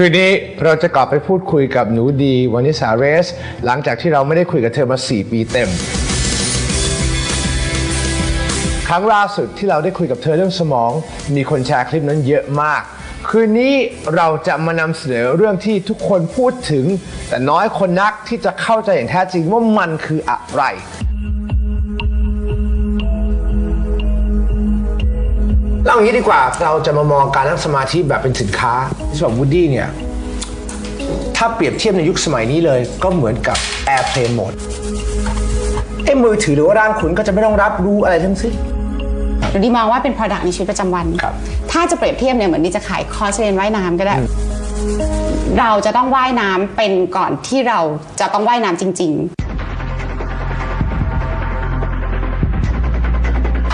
คืนนี้เราจะกลับไปพูดคุยกับหนูดีวานิสาเรส หลังจากที่เราไม่ได้คุยกับเธอมา 4 ปีเต็ม ครั้งล่าสุดที่เราได้คุยกับเธอเรื่องสมอง มีคนแชร์คลิปนั้นเยอะมาก คืนนี้เราจะมานำเสนอเรื่องที่ทุกคนพูดถึง แต่น้อยคนนักที่จะเข้าใจอย่างแท้จริงว่ามันคืออะไร เล่าอย่างนี้ดีกว่าเราจะมามองการนั่งสมาธิแบบเป็นสินค้าที่บอกวูดดี้เนี่ยถ้าเปรียบเทียบในยุคสมัยนี้เลยก็เหมือนกับ Airplane Mode ไอ้มือถือหรือว่าร่างคุณก็จะไม่ต้องรับรู้อะไรทั้งสิ้นหรือดีมองว่าเป็น product ในชีวิตประจำวัน ครับ ถ้าจะเปรียบเทียบเนี่ยเหมือนดีจะขายคอร์สเรียนว่ายน้ำก็ได้ เราจะต้องว่ายน้ำเป็นก่อนที่เราจะต้องว่ายน้ำจริง ๆ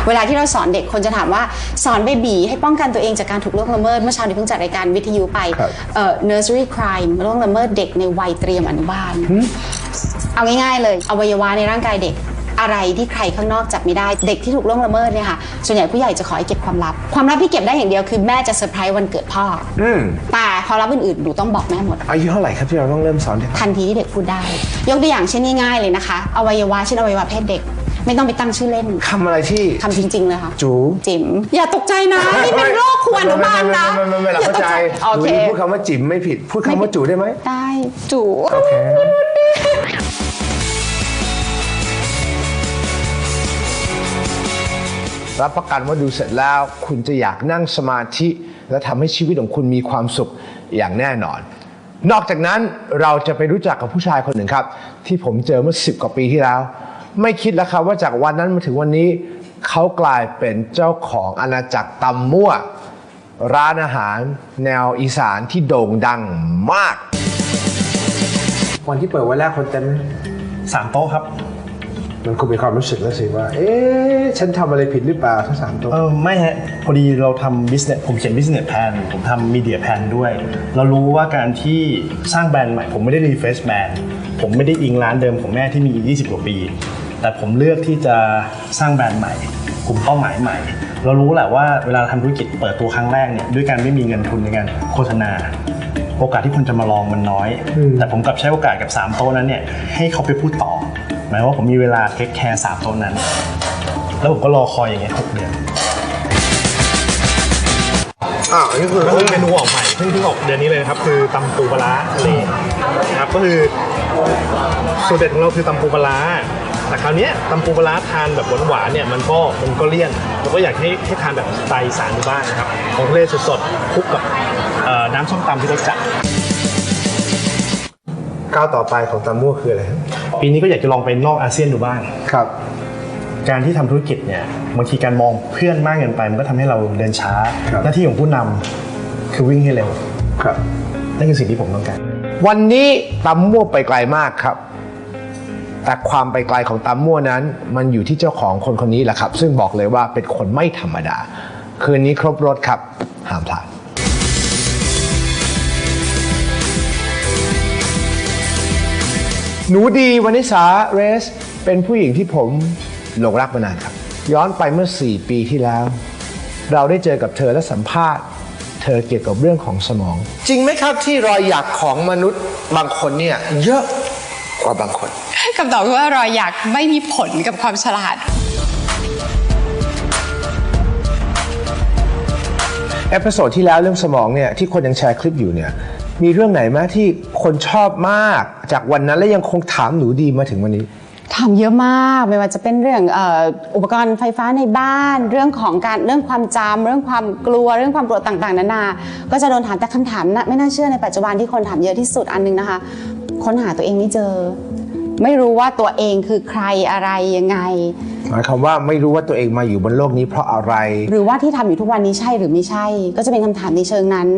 เวลาที่เราสอนเด็กคนจะถามว่าสอนเบบีให้ป้องกันตัวเองจากการถูกล่วงละเมิดเมื่อเช้านี้เพิ่งจัดรายการวิทยุไปครับเอ่อ nursery crime ล่วงละเมิดเด็กในวัยเตรียมอนุบาลเอาง่ายๆเลยอวัยวะในร่างกายเด็กอะไรที่ใครข้างนอกจับไม่ได้เด็กที่ถูกล่วงละเมิดเนี่ยค่ะส่วนใหญ่ผู้ใหญ่จะขอให้เก็บความลับ ความลับที่เก็บได้อย่างเดียวคือแม่จะเซอร์ไพรส์วันเกิดพ่ออมแต่ความลับอื่นๆหนูต้องบอกแม่หมดอายุเท่าไหร่ครับที่เราต้องเริ่มสอนเด็กทันทีที่เด็กพูดได้ ยกตัวอย่างเช่นง่ายๆเลยนะคะ อวัยวะเช่นอวัยวะเพศเด็ก ไม่ต้องไปตั้งชื่อเล่นคำอะไรที่ทำจริงๆเลยค่ะ จูจิ๋มอย่าตกใจนะนี่เป็นโรคควรอนุบาลนะไม่ไม่ไม่ไม่ไม่เราเข้าใจโอเคหนูพูดคำว่าจิ๋มไม่ผิด พูดคำว่าจูได้ไหมได้จูโอเครับประกันว่าดูเสร็จแล้วคุณจะอยากนั่งสมาธิ และทำให้ชีวิตของคุณมีความสุขอย่างแน่นอน นอกจากนั้นเราจะไปรู้จักกับผู้ชายคนหนึ่งครับ ที่ผมเจอเมื่อ 10 กว่าปีที่แล้ว ไม่คิดแล้วครับว่าจากวันนั้นมาถึงวันนี้เขากลายเป็นเจ้าของอาณาจักรตำมั่ว ร้านอาหารแนวอีสานที่โด่งดังมาก วันที่เปิดวันแรกคนเต็มไหมสามโต๊ะครับ มันคงมีความรู้สึกแล้วสิว่า เอ๊ะ ฉันทำอะไรผิดหรือเปล่าทั้งสามตัวเออไม่ฮะพอดีเราทำ business ผมเขียน business plan ผมทำ media plan ด้วย เรารู้ว่าการที่สร้างแบรนด์ใหม่ ผมไม่ได้ refresh แบรนด์ผมไม่ได้อิงร้านเดิมของแม่ที่มี 20 กว่าปี แต่ผมเลือกที่จะสร้างแบรนด์ใหม่ กลุ่มเป้าหมายใหม่ เรารู้แหละว่าเวลาทำธุรกิจเปิดตัวครั้งแรกเนี่ยด้วยการไม่มีเงินทุนในการโฆษณา โอกาสที่คนจะมาลองมันน้อย แต่ผมกลับใช้โอกาสกับ 3 โต๊ะนั้นเนี่ยให้เขาไปพูดต่อ หมายว่าผมมีเวลาเทคแคร์สามโต๊ะนั้น แล้วผมก็รอคอยอย่างเงี้ยหกเดือนอ้าวนนี้คือก็คือเมนูออกใหม่เพิ่งเพิ่งออกเดือนนี้เลยนะครับ คือตำปูปลาทะเลนะครับก็คือสูตรเด็ดของเราคือตำปูปลา แต่คราวเนี้ยตำปูปลาร้าทานแบบหวานๆเนี่ยมันก็มันก็เลี่ยนเราก็อยากให้ให้ทานแบบสไตล์อีสานดูบ้างนะครับของทะเลสดๆคลุกกับเอ่อน้ำส้มตำที่รสจัดก้าวต่อไปของตามั่วคืออะไรครับปีนี้ก็อยากจะลองไปนอกอาเซียนดูบ้างครับการที่ทำธุรกิจเนี่ยบางทีการมองเพื่อนมากเกินไป มันก็ทำให้เราเดินช้าครับหน้าที่ของผู้นำคือวิ่งให้เร็ว ครับนั่นคือสิ่งที่ผมต้องการ วันนี้ตำมั่วไปไกลมากครับ แต่ความไปไกลของตำมั่วนั้น มันอยู่ที่เจ้าของคนคนนี้แหละครับ ซึ่งบอกเลยว่าเป็นคนไม่ธรรมดา คืนนี้ครบรถครับ ห้ามพลาดหนูดีวานิสาเรส เป็นผู้หญิงที่ผมหลงรักมานานครับ ย้อนไปเมื่อ 4 ปีที่แล้ว เราได้เจอกับเธอและสัมภาษณ์ เธอเกี่ยวกับเรื่องของสมอง จริงไหมครับที่รอยหยักของมนุษย์บางคนเนี่ยเยอะ กว่าบางคนคำตอบคือว่ารอยหยักไม่มีผลกับความฉลาด เอพิโซดที่แล้วเรื่องสมองเนี่ยที่คนยังแชร์คลิปอยู่เนี่ยมีเรื่องไหนไหมที่คนชอบมากจากวันนั้นและยังคงถามหนูดีมาถึงวันนี้ทำเยอะมากไม่ว่าจะเป็นเรื่องเอ่ออุปกรณ์ไฟฟ้าในบ้าน เรื่องของการเรื่องความจำเรื่องความกลัวเรื่องความกลัวต่างๆนานา ก็จะโดนถามแต่คำถามนะไม่น่าเชื่อในปัจจุบันที่คนถามเยอะที่สุดอันนึงนะคะ ค้นหาตัวเองไม่เจอ ไม่รู้ว่าตัวเองคือใครอะไรยังไง หมายความว่าไม่รู้ว่าตัวเองมาอยู่บนโลกนี้เพราะอะไร หรือว่าที่ทำอยู่ทุกวันนี้ใช่หรือไม่ใช่ ก็จะเป็นคำถามในเชิงนั้น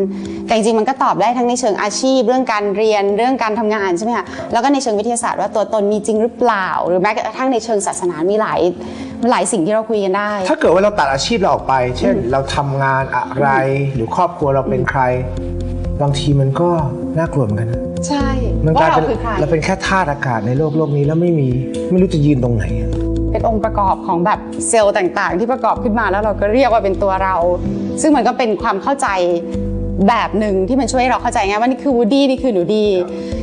แต่จริงๆมันก็ตอบได้ทั้งในเชิงอาชีพ เรื่องการเรียนเรื่องการทำงานใช่ไหมคะแล้วก็ในเชิงวิทยาศาสตร์ว่าตัวตนมีจริงหรือเปล่า หรือแม้กระทั่งในเชิงศาสนามีหลายหลายสิ่งที่เราคุยกันได้ ถ้าเกิดว่าเราตัดอาชีพเราออกไป เช่น เราทำงานอะไร หรือครอบครัวเราเป็นใคร บางทีมันก็ น่ากลัวเหมือนกันนะใช่มันกลายว่าเป็นเราคือใคร เราเป็นแค่ธาตุอากาศในโลกโลกนี้แล้วไม่มีไม่รู้จะยืนตรงไหนอะเป็นองค์ประกอบของแบบเซลล์ต่างๆ ที่ประกอบขึ้นมาแล้วเราก็เรียกว่าเป็นตัวเรา ซึ่งมันก็เป็นความเข้าใจแบบหนึ่งที่มันช่วยให้เราเข้าใจไงว่านี่คือวูดดี้นี่คือหนูดี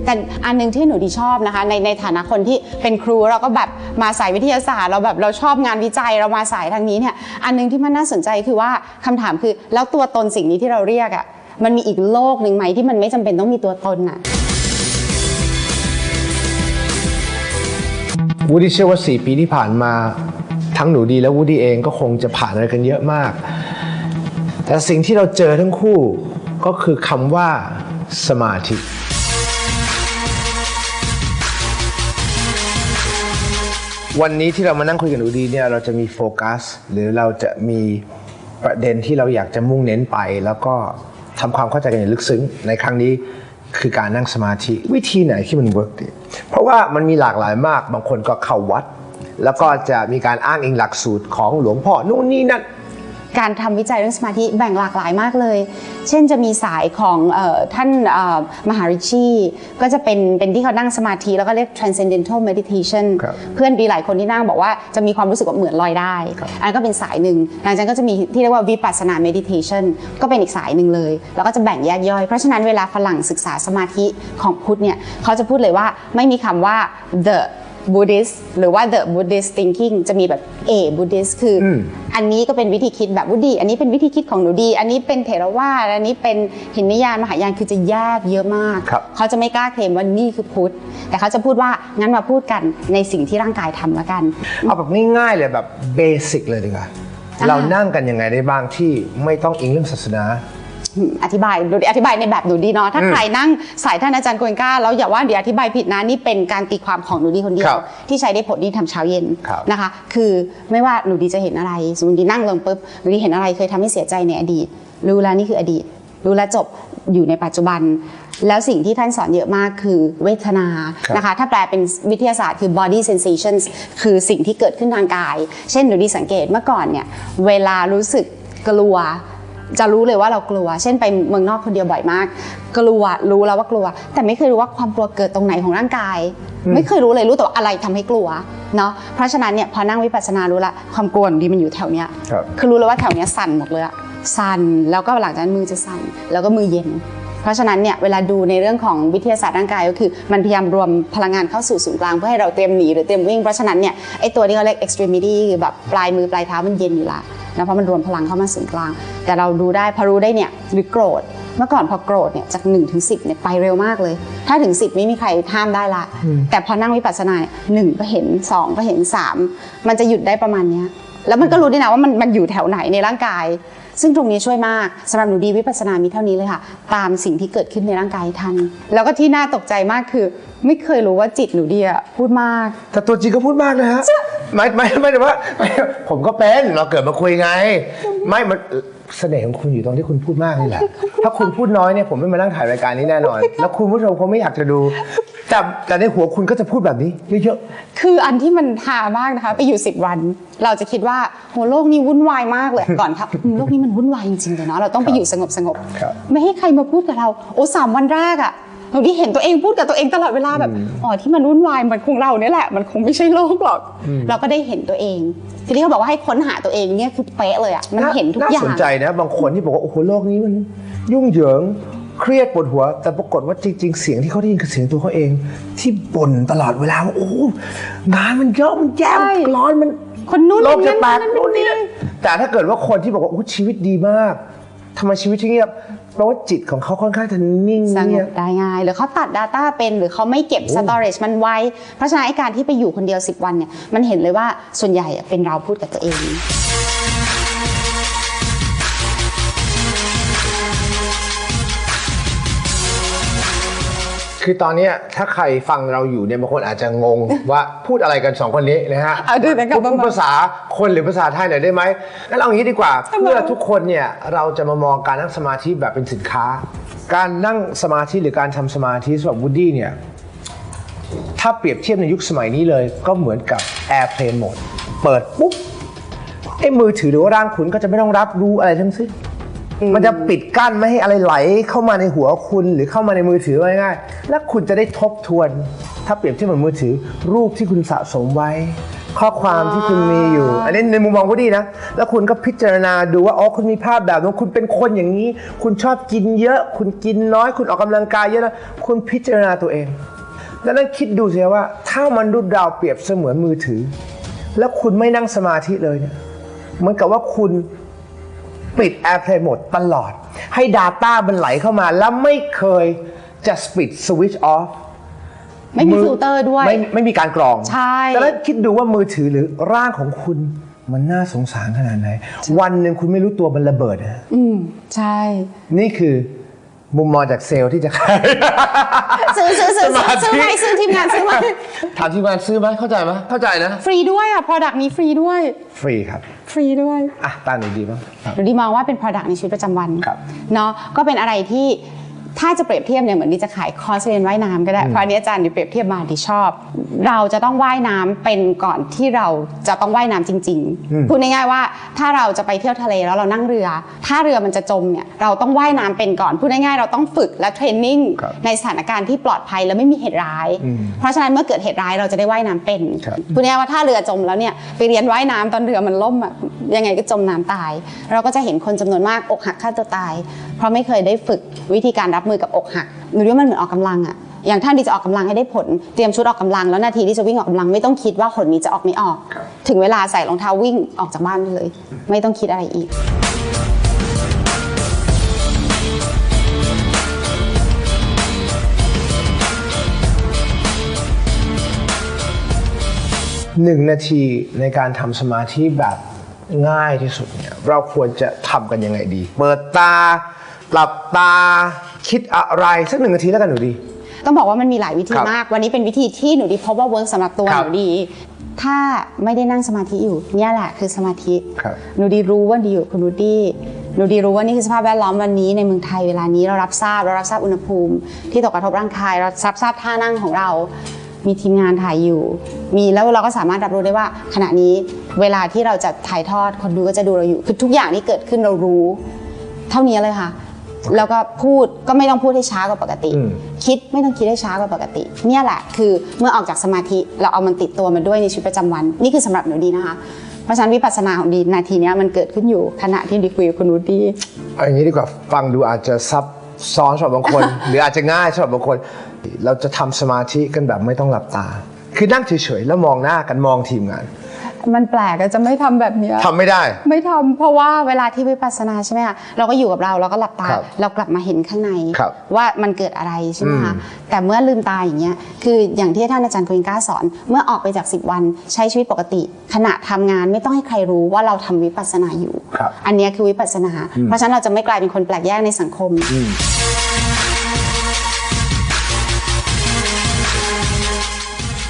แต่อันหนึงที่หนูดีชอบนะคะ ในในฐานะคนที่เป็นครูเราก็แบบมาสายวิทยาศาสตร์ เราแบบเราชอบงานวิจัยเรามาสายทางนี้เนี่ยอันหนึงที่มันน่าสนใจคือว่าคำถามคือแล้วตัวตนสิ่งนี้ที่เราเรียกอะ่ะ มันมีอีกโลกหนึ่งไหมที่มันไม่จำเป็นต้องมีตัวตนอะวูดดี้เชื่อว่า 4 ปีที่ผ่านมาทั้งหนูดีและวูดดี้เองก็คงจะผ่านอะไรกันเยอะมาก แต่สิ่งที่เราเจอทั้งคู่ก็คือคำว่าสมาธิ วันนี้ที่เรามานั่งคุยกันหนูดีเนี่ยเราจะมีโฟกัส หรือเราจะมีประเด็นที่เราอยากจะมุ่งเน้นไปแล้วก็ ทำความเข้าใจกันอย่างลึกซึ้ง ในครั้งนี้คือการนั่งสมาธิวิธีไหนที่มันเวิร์กดีเพราะว่ามันมีหลากหลายมากบางคนก็เข้าวัด แล้วก็จะมีการอ้างอิงหลักสูตรของหลวงพ่อนู่นนี่นั่น การทำวิจัยเรื่องสมาธิแบ่งหลากหลายมากเลย เช่นจะมีสายของเออท่านเอ่อมหาริชีก็จะเป็นเป็นที่เขานั่งสมาธิ แล้วก็เรียก transcendental meditation ครับเพื่อนดีหลายคนที่นั่งบอกว่าจะมีความรู้สึกว่าเหมือนลอยได้ อันนนก็เป็นสายหนึ่งหลังจากนั้นก็จะมีที่เรียกว่าวิปัสสนา meditation ก็เป็นอีกสายหนึ่งเลย แล้วก็จะแบ่งแยกย่อย เพราะฉะนั้นเวลาฝรั่งศึกษาสมาธิของพุทธเนี่ยเขาจะพูดเลยว่าไม่มีคำว่า the Buddhist หรือว่า the Buddhist thinking จะมีแบบ A Buddhist คืออมอันนี้ก็เป็นวิธีคิดแบบวุดี อันนี้เป็นวิธีคิดของหนูดี อันนี้เป็นเถรวาทอันนี้เป็นหินยานมหายานคือจะแยกเยอะมากครับเขาจะไม่กล้าเคลมว่านี่คือพุทธ แต่เขาจะพูดว่างั้นมาพูดกันในสิ่งที่ร่างกายทำแล้วกัน เอาแบบง่ายๆเลยแบบเบสิกเลยดีกว่าอ่าเรานั่งกันยังไงได้บ้างที่ไม่ต้องอิงเรื่องศาสนา อืมอธิบายดูดิอธิบายในแบบหนูดีเนาะถ้าใครนั่งสายท่านอาจารย์โกวนก้าแล้วอย่าว่าเดี๋ยวอธิบายผิดนะนี่เป็นการตีความของหนูดีคนเดียควรับที่ใช้ได้ผลนี่ทำเช้าเย็นครับ นะคะ คือไม่ว่าหนูดีจะเห็นอะไรสมมติดีนั่งลงปุ๊บหนูดีเห็นอะไรเคยทำให้เสียใจในอดีต รู้แล้วนี่คืออดีต รู้แล้วจบอยู่ในปัจจุบัน แล้วสิ่งที่ท่านสอนเยอะมากคือเวทนาครับ นะคะ ถ้าแปลเป็นวิทยาศาสตร์คือ body sensations คือสิ่งที่เกิดขึ้นทางกาย เช่นหนูดีสังเกตเมื่อก่อนเนี่ยเวลารู้สึกกลัว จะรู้เลยว่าเรากลัว เช่นไปเมืองนอกคนเดียวบ่อยมาก กลัวรู้แล้วว่ากลัว แต่ไม่เคยรู้ว่าความกลัวเกิดตรงไหนของร่างกาย ไม่เคยรู้เลยรู้แต่ว่าอะไรทำให้กลัวเนาะเพราะฉะนั้นเนี่ยพอนั่งวิปัสสนารู้ละความกลัวของดีมันอยู่แถวเนี้ยครับคือรู้เลยว่าแถวเนี้ยสั่นหมดเลยอะสั่นแล้วก็หลังจากนั้นมือจะสั่นแล้วก็มือเย็น เพราะฉะนั้นเนี่ยเวลาดูในเรื่องของวิทยาศาสตร์ร่างกายก็คือ มันพยายามรวมพลังงานเข้าสู่ศูนย์กลางเพื่อให้เราเตรียมหนีหรือเตรียมวิ่ง เพราะฉะนั้นเนี่ยไอตัวที่เขาเรียก extremity คือแบบปลายมือปลายเท้ามันเย็นอยู่ละนะเพราะมันรวมพลังเข้ามาศูนย์กลาง แต่เราดูได้พอรู้ได้เนี่ยหรือโกรธเมื่อก่อนพอโกรธเนี่ยจาก1นถึงสิเนี่ยไปเร็วมากเลย ถ้าถึง 10 ไม่มีใครห้ามได้ละ แต่พอนั่งวิปัสสนาเนี่ยหนึ่งก็เห็น 2 ก็เห็น 3 มันจะหยุดได้ประมาณเนี้ยแล้วมันก็รู้ด้วยนะว่ามันมันอยู่แถวไหนในร่างกาย ซึ่งตรงนี้ช่วยมากสำหรับหนูดีวิปัสสนามีเท่านี้เลยค่ะ ตามสิ่งที่เกิดขึ้นในร่างกายทัน แล้วก็ที่น่าตกใจมากคือ ไม่เคยรู้ว่าจิตหนูดีอะพูดมาก แต่ตัวจริงก็พูดมากนะฮะไม่ไม่ไม่แต่ว่าไม่ผมก็เป็นเราเกิดมาคุยไง ไม่มัน เสน่ห์ของคุณอยู่ตรงที่คุณพูดมากนี่แหละ ถ้าคุณพูดน้อยเนี่ยผมไม่มานั่งถ่ายรายการนี้แน่นอน แล้วคุณผู้ชมคงไม่อยากจะดู แต่แต่ในหัวคุณก็จะพูดแบบนี้เยอะคืออันที่มันหามากนะคะไปอยู่ 10 วัน เราจะคิดว่าโหโลกนี้วุ่นวายมากเลยก่อนครับอืมโลกนี้มันวุ่นวายจริงๆเลยเนาะเราต้องไปอยู่สงบสงบๆครับไม่ให้ใครมาพูดกับเรา โอ้สามวันแรกอะ เราที่เห็นตัวเองพูดกับตัวเองตลอดเวลาแบบอ๋อที่มันวุ่นวายมันคงเราเนี่ยแหละ มันคงไม่ใช่โลกหรอก เราก็ได้เห็นตัวเองทีนี้เขาบอกว่าให้ค้นหาตัวเองเนี่ยคือเป๊ะเลยอะๆมันเห็นทุกอย่าน่สงนใจนะ บางคนที่บอกว่าโอ้โหโลกนี้มันยุ่งเหยิงเครียดปวดหัว แต่ปรากฏว่าจริง ๆ เสียงที่เขาได้ยินคือเสียงตัวเขาเอง ที่บ่นตลอดเวลาว่าโอ้โหงานมันเยอะมันแย่ใช่ร้อนมันคนนู้นโลกจะแตกคนนั้นนู่นนี่นั่นแต่ถ้าเกิดว่าคนที่บอกว่าโอ้ชีวิตดีมากทำไมชีวิตที่เงียบ แปลว่าจิตของเขาค่อนข้างจะนิ่งสงเงียบบได้ง่าย หรือเขาตัด Data เป็น หรือเขาไม่เก็บ storage มันไว้ เพราะฉะนั้นไอ้การที่ไปอยู่คนเดียว 10 วันเนี่ยมันเห็นเลยว่าส่วนใหญ่อะเป็นเราพูดกับตัวเอง คือตอนเนี้ยถ้าใครฟังเราอยู่เนี่ยบางคนอาจจะงงว่าพูดอะไรกันสองคนนี้นะฮะเอาดูนะครับพูดภาษาคนหรือภาษาไทยหน่อยได้ไหมงั้นเอาอย่างนี้ดีกว่า เพื่อทุกคนเนี่ยเราจะมามองการนั่งสมาธิแบบเป็นสินค้า การนั่งสมาธิหรือการทำสมาธิสำหรับวูดดี้เนี่ยถ้าเปรียบเทียบในยุคสมัยนี้เลย ก็เหมือนกับ Airplane Mode เปิดปุ๊บไอ้มือถือหรือว่าร่างคุณก็จะไม่ต้องรับรู้อะไรทั้งสิ้น มันจะปิดกั้นไม่ให้อะไรไหลเข้ามาในหัวคุณหรือเข้ามาในมือถือง่ายๆและคุณจะได้ทบทวน ถ้าเปรียบเทียบเหมือนมือถือ รูปที่คุณสะสมไว้ ข้อความที่คุณมีอยู่ อันนี้ในมุมมองวูดดี้นะ แล้วคุณก็พิจารณาดูว่าอ๋อคุณมีภาพแบบนั้นคุณเป็นคนอย่างนี้ คุณชอบกินเยอะ คุณกินน้อย คุณออกกำลังกายเยอะนะคุณพิจารณาตัวเองดังนั้นคิดดูสิว่า ถ้ามนุษย์เราเปรียบเสมือนมือถือ แล้วคุณไม่นั่งสมาธิเลยเนี่ยเหมือนกับว่าคุณ ปิด Airplane หมดตลอด ให้ Data มันไหลเข้ามาแล้วไม่เคยจะปิด Switch off ไม่มีฟิลเตอร์ด้วย ไม่ไม่มีการกรองใช่แต่แล้วคิดดูว่ามือถือหรือร่างของคุณมันน่าสงสารขนาดไหน วันหนึ่งคุณไม่รู้ตัวมันระเบิดนะอืมใช่ นี่คือ มุมมองจากเซลล์ที่จะขายซื้อซื้อซื้อสมาธิซื้อไหมซื้อทีมงานซื้อไหมถามทีมงานซื้อไหมเข้าใจไหมเข้าใจนะ ฟรีด้วยอะ product นี้ฟรีด้วย ฟรีครับ ฟรีด้วย อะตาหนูดีบ้างครับหนูดีมองว่าเป็น product ในชีวิตประจำวันครับเนาะก็เป็นอะไรที่ ถ้าจะเปรียบเทียบเนี่ยเหมือนดีจะขายคอร์สเรียนว่ายน้ำก็ได้เพราะอันนี้อาจารย์ดีเปรียบเทียบมาดีชอบ เราจะต้องว่ายน้ำเป็นก่อนที่เราจะต้องว่ายน้ำจริง ๆ พูดง่ายๆว่าถ้าเราจะไปเที่ยวทะเลแล้วเรานั่งเรือ ถ้าเรือมันจะจมเนี่ยเราต้องว่ายน้ำเป็นก่อนพูดง่ายๆเราต้องฝึกและเทรนนิ่งครับในสถานการณ์ที่ปลอดภัยและไม่มีเหตุร้าย เพราะฉะนั้นเมื่อเกิดเหตุร้ายเราจะได้ว่ายน้ำเป็นครับพูดง่ายๆว่าถ้าเรือจมแล้วเนี่ยไปเรียนว่ายน้ำตอนเรือมันล่มอะยังไงก็จมน้ำตาย เราก็จะเห็นคนจำนวนมากอกหักฆ่าตัวตาย เพราะไม่เคยได้ฝึกวิธีการรับมือกับอกหักหนูว่ามันเหมือนออกกำลังอะอย่างท่านที่จะออกกำลังให้ได้ผลเตรียมชุดออกกำลังแล้วนาทีที่จะวิ่งออกกำลังไม่ต้องคิดว่าผลนี้จะออกไม่ออก ถึงเวลาใส่รองเท้าวิ่งออกจากบ้านไปเลย ไม่ต้องคิดอะไรอีกหนึ่งนาทีในการทำสมาธิแบบง่ายที่สุดเนี่ยเราควรจะทำกันยังไงดี เปิดตา หลับตา คิดอะไรสักหนึ่งนาทีแล้วกันหนูดี ต้องบอกว่ามันมีหลายวิธีครับมาก วันนี้เป็นวิธีที่หนูดีพบว่าเวิร์กสำหรับตัวครัหบนูดี ถ้าไม่ได้นั่งสมาธิอยู่เนี่ยแหละคือสมาธิครับ หนูดีรู้ว่าดีอยู่กับคุณนูดี้หนูดีรู้ว่านี่คือสภาพแวดล้อมวันนี้ในเมืองไทยเวลานี้เรารับทราบเรารับทราบอุณหภูมิ ที่ตกกระทบร่างกายเรารับทราบท่านั่งของเรา มีทีมงานถ่ายอยู่ มีแล้วเราก็สามารถรับรู้ได้ว่า ขณะนี้เวลาที่เราจะถ่ายทอดคนดูก็จะดูเราอยู่คือทุกอย่างที่เกิดขึ้นเรารู้ เท่านี้เลยค่ะ แล้วก็พูดก็ไม่ต้องพูดให้ช้ากว่าปกติ อืม คิดไม่ต้องคิดให้ช้ากว่าปกติ เนี่ยแหละคือเมื่อออกจากสมาธิเราเอามันติดตัวมาด้วยในชีวิตประจำวัน นี่คือสำหรับหนูดีนะคะเพราะฉะนั้นวิปัสสนาของดีนาทีเนี้ยมันเกิดขึ้นอยู่ขณะที่ดีคุยกับคุณนูดีเอาอย่างนี้ดีกว่าฟังดูอาจจะซับซ้อนสำหรับบางคน หรืออาจจะง่ายสำหรับบางคน เราจะทำสมาธิกันแบบไม่ต้องหลับตา คือนั่งเฉยๆแล้วมองหน้ากันมองทีมงาน มันแปลกอะจะไม่ทำแบบเนี้ยทำไม่ได้ ไม่ทำเพราะว่าเวลาที่วิปัสสนาใช่ไหมคะเราก็อยู่กับเราเราก็หลับตา ครับเรากลับมาเห็นข้างใน ครับว่ามันเกิดอะไรใช่ไหมคะอืม แต่เมื่อลืมตาอย่างเงี้ยคืออย่างที่ท่านอาจารย์โกวินก้าสอน เมื่อออกไปจาก 10 วันใช้ชีวิตปกติ ขณะทำงานไม่ต้องให้ใครรู้ว่าเราทำวิปัสสนาอยู่ ครับ อันเนี้ยคือวิปัสสนา เพราะฉะนั้นเราจะไม่กลายเป็นคนแปลกแยกในสังคม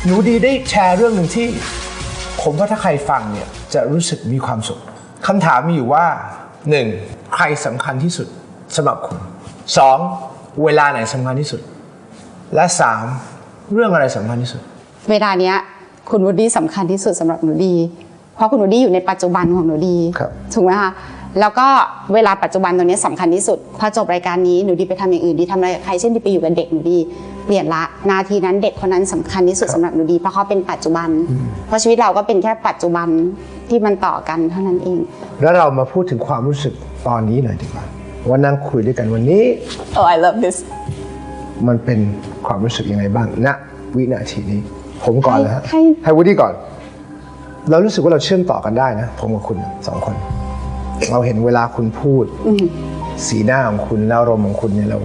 หนูดีได้แชร์เรื่องหนึ่งที่ ผมว่าถ้าใครฟังเนี่ยจะรู้สึกมีความสุขคำถามมีอยู่ว่าหนึ่งใครสำคัญที่สุดสำหรับคุณสองเวลาไหนสำคัญที่สุด และสามเรื่องอะไรสำคัญที่สุด เวลาเนี้ยคุณวูดดี้สำคัญที่สุดสำหรับหนูดี เพราะคุณวูดดี้อยู่ในปัจจุบันของหนูดี ครับ ถูกไหมคะ แล้วก็เวลาปัจจุบันตรงนี้สำคัญที่สุด พอจบรายการนี้หนูดีไปทำอย่างอื่นดีทำอะไรกับใครเช่นดีไปอยู่กับเด็กหนูดีเปลี่ยนละนาทีนั้นเด็กคนนั้นสำคัญที่สุดสำหรับหนูดีเพราะเขาเป็นปัจจุบัน เพราะชีวิตเราก็เป็นแค่ปัจจุบันที่มันต่อกันเท่านั้นเอง แล้วเรามาพูดถึงความรู้สึกตอนนี้หน่อยดีกว่าว่านั่งคุยด้วยกันวันนี้ Oh I love this มันเป็นความรู้สึกยังไงบ้างณวินาทีนี้ ผมก่อนเลยฮะให้ให้วูดดี้ก่อน เรารู้สึกว่าเราเชื่อมต่อกันได้นะ ผมกับคุณสองคน เราเห็นเวลาคุณพูด สีหน้าของคุณแล้วอารมณ์ของคุณเนี่ยเรา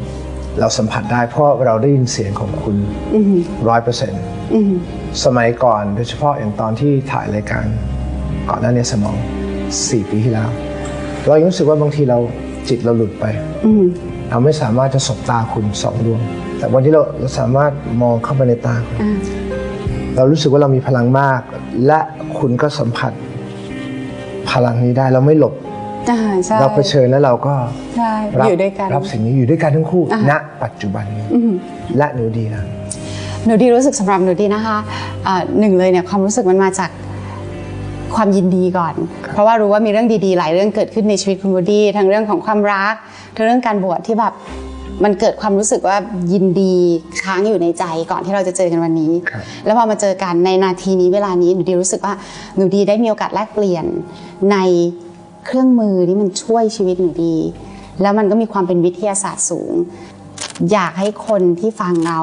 เราสัมผัสได้เพราะเราได้ยินเสียงของคุณร้อยเปอร์เซ็นต์สมัยก่อนโดยเฉพาะอย่างตอนที่ถ่ายรายการ ก่อนหน้านี้สมองสี่ปีที่แล้ว เรายังรู้สึกว่าบางทีเราจิตเราหลุดไปเราไม่สามารถจะสบตาคุณสองดวง แต่วันที่เราเราสามารถมองเข้าไปในตาคุณเรารู้สึกว่าเรามีพลังมาก และคุณก็สัมผัสพลังนี้ได้เราไม่หลบ อ่าใช่เราเผชิญแล้วเราก็ใช่รับอยู่ด้วยกัน รับสิ่งนี้อยู่ด้วยกันทั้งคู่อ่าณปัจจุบันนี้และหนูดีนะ หนูดีรู้สึกสำหรับหนูดีนะคะเอ่อหนึ่งเลยเนี่ยความรู้สึกมันมาจากความยินดีก่อน เพราะว่ารู้ว่ามีเรื่องดีๆ หลายเรื่องเกิดขึ้นในชีวิตคุณวูดดี้ทั้งเรื่องของความรักทั้งเรื่องการบวชที่แบบมันเกิดความรู้สึกว่ายินดีค้างอยู่ในใจก่อนที่เราจะเจอกันวันนี้ ครับ แล้วพอมาเจอกันในนาทีนี้เวลานี้หนูดีรู้สึกว่าหนูดีได้มีโอกาสแลกเปลี่ยนใน เครื่องมือที่มันช่วยชีวิตหนูดี แล้วมันก็มีความเป็นวิทยาศาสตร์สูง อยากให้คนที่ฟังเรา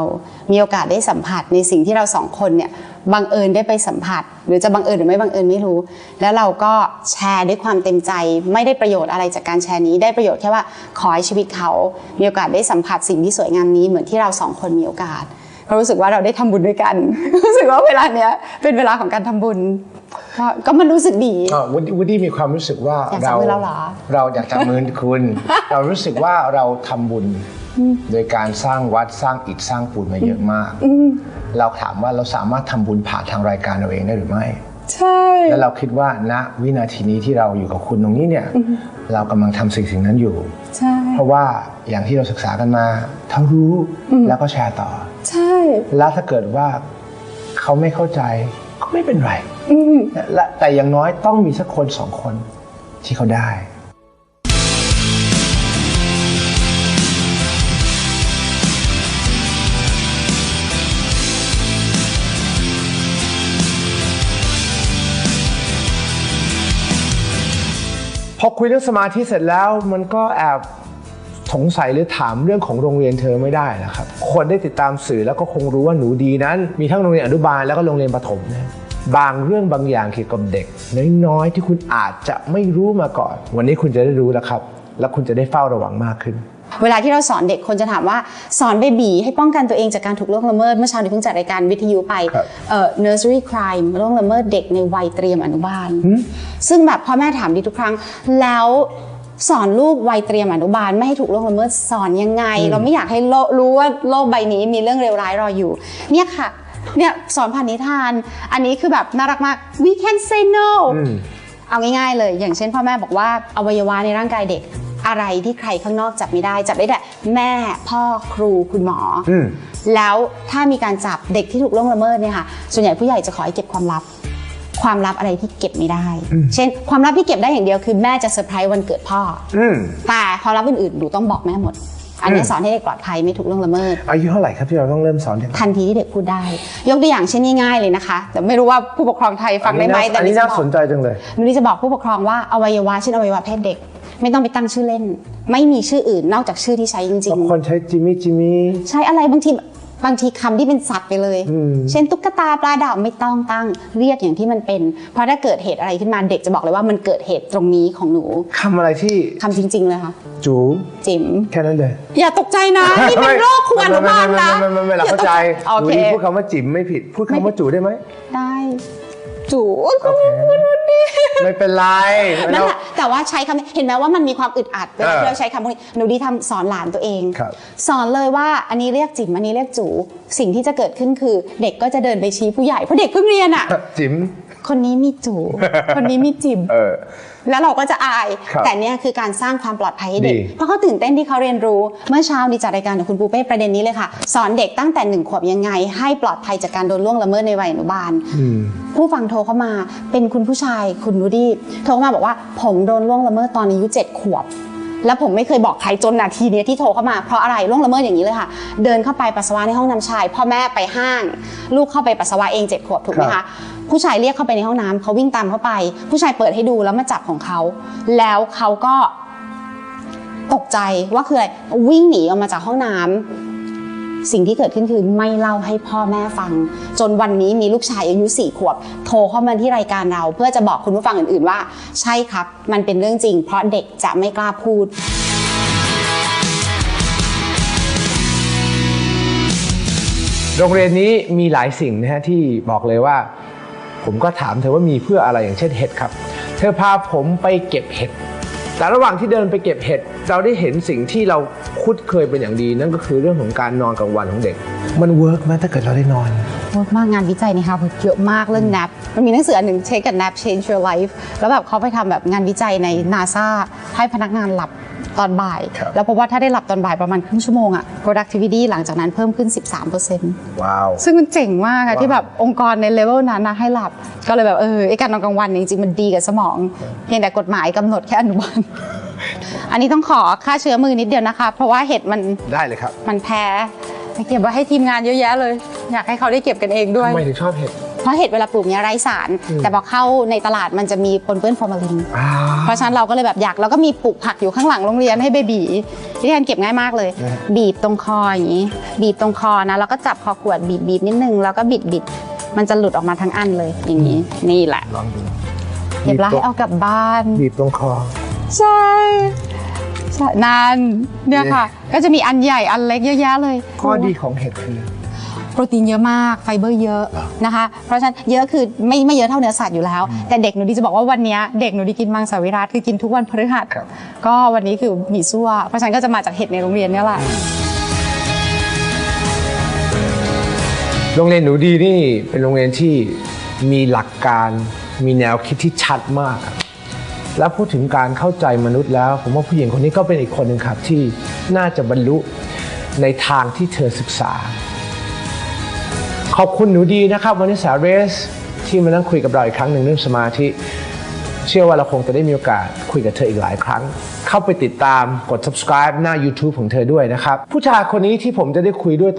มีโอกาสได้สัมผัสในสิ่งที่เราสองคนเนี่ยบังเอิญได้ไปสัมผัส หรือจะบังเอิญหรือไม่บังเอิญไม่รู้ แล้วเราก็แชร์ด้วยความเต็มใจ ไม่ได้ประโยชน์อะไรจากการแชร์นี้ ได้ประโยชน์แค่ว่าขอให้ชีวิตเขา มีโอกาสได้สัมผัสสิ่งที่สวยงามนี้เหมือนที่เราสองคนมีโอกาสก็รู้สึกว่าเราได้ทำบุญด้วยกัน รู้สึกว่าเวลาเนี้ยเป็นเวลาของการทำบุญ ก็ก็มันรู้สึกดีอ่าวูดดี้วูดดี้มีความรู้สึกว่าอยากจับมือเราเหรอเราอยากจับมือคุณ เรารู้สึกว่าเราทำบุญ โดยการสร้างวัดสร้างอิฐสร้างปูนมาเยอะมาก เราถามว่าเราสามารถทำบุญผ่านทางรายการเราเองได้หรือไม่ ใช่ แล้วเราคิดว่าณวินาทีนี้ที่เราอยู่กับคุณตรงนี้เนี่ย เรากำลังทำสิ่งสิ่งนั้นอยู่ ใช่ เพราะว่าอย่างที่เราศึกษากันมาเขารู้แล้วก็แชร์ต่อ ใช่ แล้วถ้าเกิดว่าเขาไม่เข้าใจก็ไม่เป็นไร และแต่อย่างน้อยต้องมีสักคนสองคนที่เขาได้ พอคุยเรื่องสมาธิเสร็จแล้วมันก็แอบสงสัยหรือถามเรื่องของโรงเรียนเธอไม่ได้นะครับ คนได้ติดตามสื่อแล้วก็คงรู้ว่าหนูดีนั้น มีทั้งโรงเรียนอนุบาลแล้วก็โรงเรียนประถมนะ บางเรื่องบางอย่างเกี่ยวกับเด็ก น้อยๆที่คุณอาจจะไม่รู้มาก่อน วันนี้คุณจะได้รู้แล้วครับ และคุณจะได้เฝ้าระวังมากขึ้น เวลาที่เราสอนเด็กคนจะถามว่าสอนเบบีให้ป้องกันตัวเองจากการถูกล่วงละเมิดเมื่อเช้านี้เพิ่งจัดรายการวิทยุไปครับเอ่อ nursery crime ล่วงละเมิดเด็กในวัยเตรียมอนุบาลซึ่งแบบพ่อแม่ถามดีทุกครั้ง แล้วสอนลูกวัยเตรียมอนุบาล ไม่ให้ถูกล่วงละเมิดสอนยังไง เราไม่อยากให้โลกรู้ว่าโลกใบนี้มีเรื่องเลวร้ายรออยู่ เนี่ยค่ะ เนี่ยสอนผ่านนิทาน อันนี้คือแบบน่ารักมาก we can say no เอาง่ายๆเลย อย่างเช่นพ่อแม่บอกว่าอวัยวะในร่างกายเด็ก อะไรที่ใครข้างนอกจับไม่ได้ จับได้แต่แม่พ่อครูคุณหมออม แล้วถ้ามีการจับเด็กที่ถูกล่วงละเมิดเนี่ยค่ะส่วนใหญ่ผู้ใหญ่จะขอให้เก็บความลับ ความลับอะไรที่เก็บไม่ได้ เช่น ความลับที่เก็บได้อย่างเดียวคือแม่จะเซอร์ไพรส์วันเกิดพ่อออืม แต่ความลับอื่นๆหนูต้องบอกแม่หมด อันนี้สอนให้เด็กปลอดภัยไม่ถูกล่วงละเมิด อายุเท่าไหร่ครับที่เราต้องเริ่มสอนเด็กทันทีที่เด็กพูดได้ ยกตัวอย่างเช่นง่ายๆเลยนะคะ แต่ไม่รู้ว่าผู้ปกครองไทยฟังได้ไหมแต่อันนี้จะน่าบอกสนใจจังเลยหนูจะบอกผู้ปกครองว่าอวัยวะเช่นอวัยวะเพศเด็กไม่ต้องไปตั้งชื่อเล่น ไม่มีชื่ออื่นนอกจากชื่อที่ใช้จริงบางคนใช้จิมมี่จิมมี่ๆใช้อะไรบางที บางทีคำที่เป็นสัตว์ไปเลย เช่นตุ๊กตาปลาดาวไม่ต้องตั้งเรียกอย่างที่มันเป็น เพราะถ้าเกิดเหตุอะไรขึ้นมาเด็กจะบอกเลยว่ามันเกิดเหตุตรงนี้ของหนูคำอะไรที่คำจริง ๆ เลยค่ะ จูจิ๋มแค่นั้นเลย อย่าตกใจนะนี่เป็นโรคควรอนุบาลนะไม่ไม่ไม่ไม่ไม่เราเข้าใจโอหนูเคดีพูดคำว่าจิ๋มไม่ผิด พูดคำว่าจูได้ไหมได้ จูโอเค ไม่เป็นไรนั่นเราแหละแต่ว่าใช้คำเห็นไหมว่ามันมีความอึดอัดเวลาเออที่เราใช้คำพวกนี้หนูดีทำสอนหลานตัวเองครับสอนเลยว่าอันนี้เรียกจิ๋มอันนี้เรียกจู สิ่งที่จะเกิดขึ้นคือ เด็กก็จะเดินไปชี้ผู้ใหญ่เพราะเด็กเพิ่งเรียนอะจิ๋มคนนี้มีจู คนนี้มีจิ๋มเออ แล้วเราก็จะอาย ครับแต่เนี่ยคือการสร้างความปลอดภัยให้เด็ก ดี เพราะเขาตื่นเต้นที่เขาเรียนรู้ เมื่อเช้านี้จัดรายการกับคุณปูเป้ประเด็นนี้เลยค่ะ สอนเด็กตั้งแต่หนึ่งขวบยังไง ให้ปลอดภัยจากการโดนล่วงละเมิดในวัยอนุบาลผู้ฟังโทรเข้ามาเป็นคุณผู้ชายคุณนูดี้โทรเข้ามาบอกว่าผมโดนล่วงละเมิดตอนอายุเจ็ดขวบ แล้วผมไม่เคยบอกใครจนนาทีเนี้ยที่โทรเข้ามาเพราะอะไรล่วงละเมิดอย่างนี้เลยค่ะ เดินเข้าไปปัสสาวะในห้องน้ำชาย พ่อแม่ไปห้าง ลูกเข้าไปปัสสาวะเองเจ็ดขวบถูกไหมครัคะบ ผู้ชายเรียกเข้าไปในห้องน้ำเขาวิ่งตามเข้าไป ผู้ชายเปิดให้ดูแล้วมาจับของเขา แล้วเขาก็ตกใจว่าคืออะไรวิ่งหนีออกมาจากห้องน้ำสิ่งที่เกิดขึ้นคือไม่เล่าให้พ่อแม่ฟัง จนวันนี้มีลูกชายอายุสี่ขวบ โทรเข้ามาที่รายการเรา เพื่อจะบอกคุณผู้ฟังอื่นๆว่า ใช่ครับ มันเป็นเรื่องจริง เพราะเด็กจะไม่กล้าพูดโรงเรียนนี้มีหลายสิ่งนะฮะที่บอกเลยว่า ผมก็ถามเธอว่ามีเพื่ออะไรอย่างเช่นเห็ดครับ เธอพาผมไปเก็บเห็ด แต่ระหว่างที่เดินไปเก็บเห็ด เราได้เห็นสิ่งที่เราคุ้นเคยเป็นอย่างดี นั่นก็คือเรื่องของการนอนกลางวันของเด็ก มันเวิร์กไหมถ้าเกิดเราได้นอนเวิร์กมากงานวิจัยในฮาร์วาร์ดเยอะมากเรื่อง nap มันมีหนังสืออันหนึ่ง Take a nap change your life แล้วแบบเขาไปทำแบบงานวิจัยใน NASA ให้พนักงานหลับ ตอนบ่าย ครับแล้วพบว่าถ้าได้หลับตอนบ่ายประมาณครึ่งชั่วโมงอะ productivity หลังจากนั้นเพิ่มขึ้น 13%ว้าว ซึ่งมันเจ๋งมากอะว้าว ที่แบบองค์กรในเลเวลนั้นนะให้หลับ ก็เลยแบบเออไอการนอนกลางวันเนี่ยจริงๆมันดีกับสมองเพียงแต่กฎหมายกำหนดแค่อนุบาล อันนี้ต้องขอค่าเชื้อมือนิดเดียวนะคะ เพราะว่าเห็ดมันได้เลยครับมันแพ้ไปเก็บไว้ให้ทีมงานเยอะแยะเลย อยากให้เขาได้เก็บกันเองด้วย ทำไมถึงชอบเห็ด เพราะเห็ดเวลาปลูกเนี่ยไร้สาร แต่พอเข้าในตลาดมันจะมีปนเปื้อนฟอร์มาลินอ่าเพราะฉะนั้นเราก็เลยแบบอยากแล้วก็มีปลูกผักอยู่ข้างหลังโรงเรียนให้เบบีที่การเก็บง่ายมากเลยนะฮะบีบตรงคออย่างนี้ บีบตรงคอนะแล้วก็จับคอขวดบีบบีบนิดนึงแล้วก็บิดบิดมันจะหลุดออกมาทั้งอันเลยอย่างนี้นี่แหละลองดูเก็บแล้วให้เอากลับบ้าน บีบตรงคอ ใช่ใช่นานเนี่ยค่ะ ก็จะมีอันใหญ่อันเล็กเยอะแยะเลย ข้อดีของเห็ดคือ โปรตีนเยอะมากไฟเบอร์เยอะนะคะ เพราะฉะนั้นเยอะคือไม่ไม่เยอะเท่าเนื้อสัตว์อยู่แล้ว แต่เด็กหนูดีจะบอกว่าวันเนี้ยเด็กหนูดีกินมังสวิรัตคือกินทุกวันพฤหัสครับก็วันนี้คือหมี่ซั่วเพราะฉะนั้นก็จะมาจากเห็ดในโรงเรียนเนี่ยแหละโรงเรียนหนูดีนี่เป็นโรงเรียนที่มีหลักการมีแนวคิดที่ชัดมาก แล้วพูดถึงการเข้าใจมนุษย์แล้ว ผมว่าผู้หญิงคนนี้ก็เป็นอีกคนหนึ่งครับที่น่าจะบรรลุในทางที่เธอศึกษา ขอบคุณหนูดีนะครับวันนี้สาเรสที่มานั่งคุยกับเราอีกครั้งหนึ่งเรื่องสมาธิ เชื่อว่าเราคงจะได้มีโอกาสคุยกับเธออีกหลายครั้ง เข้าไปติดตามกด subscribe หน้า YouTube ของเธอด้วยนะครับ ผู้ชายคนนี้ที่ผมจะได้คุยด้วยต่อ